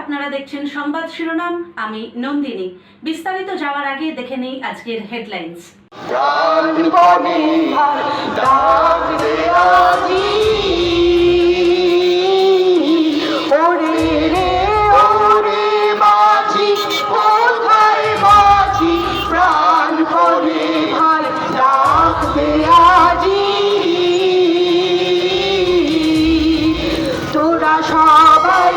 আপনারা দেখছেন সংবাদ শিরোনাম আমি নন্দিনী। বিস্তারিত যাওয়ার আগে দেখে নেই আজকের হেডলাইন্স সবাই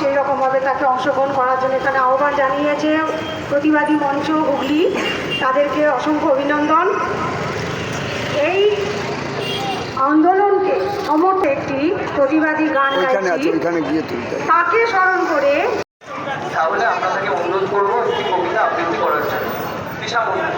সেই রকমভাবে তাকে অংশগ্রহণ করার জন্য এখানে আহ্বান জানিয়েছে প্রতিবাদী মঞ্চ হুগলি। তাদেরকে অসংখ্য অভিনন্দন। এই আন্দোলনকে সমর্থ একটি প্রতিবাদী গান গাইছি। তাকে স্মরণ করে তাহলে আপনাদেরকে অনুরোধ করব একটি কবিতা আবৃত্তি করার জন্য। দিশা বলুন।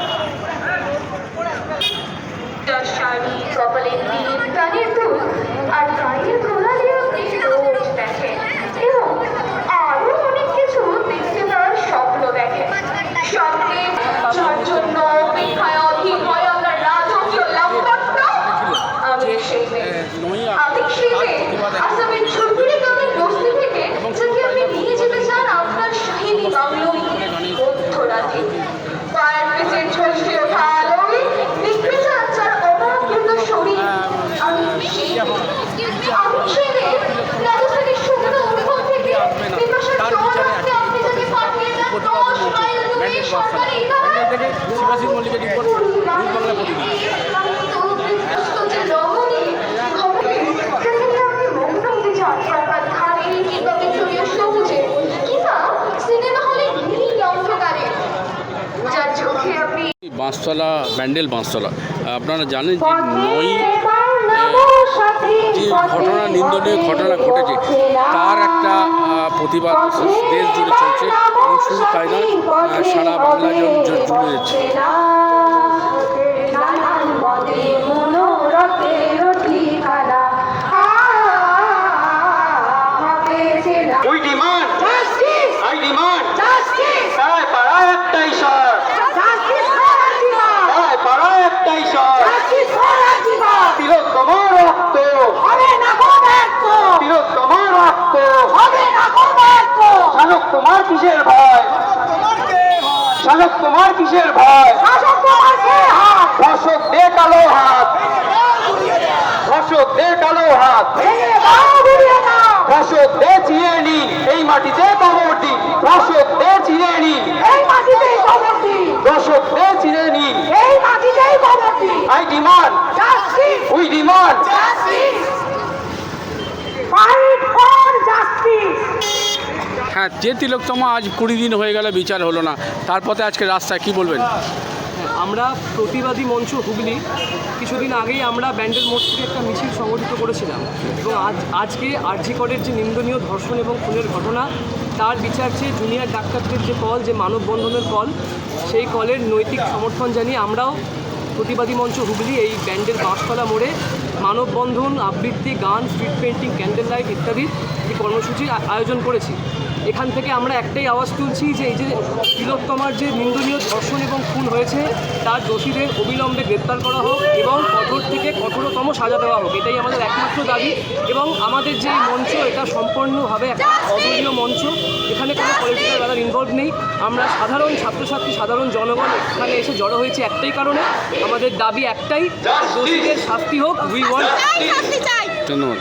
শিবাশী মল্লিকের রিপোর্ট নিউজ বাংলা প্রতিদিন বাঁশতলা ব্যান্ডেল বাঁশতলা। আপনারা জানেন যে নয় যে ঘটনা নিন্দনীয় ঘটনা ঘটেছে আহ, প্রতিবাদ দেশ জুড়ে চলছে এবং শুধু তাই নয় সারা বাংলা জুড়ে We demand justice. I demand justice. I para ektai তোমার কিসের ভয়? শাসক তোমার কিসের ভয়? শাসক তোমার কে হাত? শাসক দে কালো হাত। যে তিলোত্তমা আজ কুড়ি দিন হয়ে গেল, বিচার হলো না। তারপরে আজকে রাস্তায় কি বলবেন? আমরা প্রতিবাদী মঞ্চ হুগলি, কিছুদিন আগেই আমরা ব্যান্ডেল মোড় থেকে একটা মিছিল সংগঠিত করেছিলাম। এবং আজ, আজকে আরজি করের যে নিন্দনীয় ধর্ষণ এবং খুনের ঘটনা, তার বিচার চেয়ে জুনিয়র ডাক্তারদের যে কল, যে মানববন্ধনের কল, সেই কলের নৈতিক সমর্থন জানিয়ে আমরাও প্রতিবাদী মঞ্চ হুগলি এই ব্যান্ডের বাঁশতলা মোড়ে মানববন্ধন, আবৃত্তি, গান, স্ট্রিট পেন্টিং ক্যান্ডেল লাইট ইত্যাদি এই কর্মসূচির আয়োজন করেছি। এখান থেকে আমরা একটাই আওয়াজ তুলছি যে এই যে তিলোত্তমার যে নিন্দনীয় ধর্ষণ এবং খুন হয়েছে, তার দোষীদের অবিলম্বে গ্রেপ্তার করা হোক এবং কঠোর থেকে কঠোরতম সাজা দেওয়া হোক। এটাই আমাদের একমাত্র দাবি এবং আমাদের যে মঞ্চ, এটা সম্পূর্ণভাবে একটা অদলীয় মঞ্চ। ইনভলভ নেই। আমরা সাধারণ ছাত্রছাত্রী সাধারণ জনগণ এখানে এসে জড়ো হয়েছে একটাই কারণে। আমাদের দাবি একটাই দোষীদের শাস্তি হোক উই ওয়ান্ট ধন্যবাদ।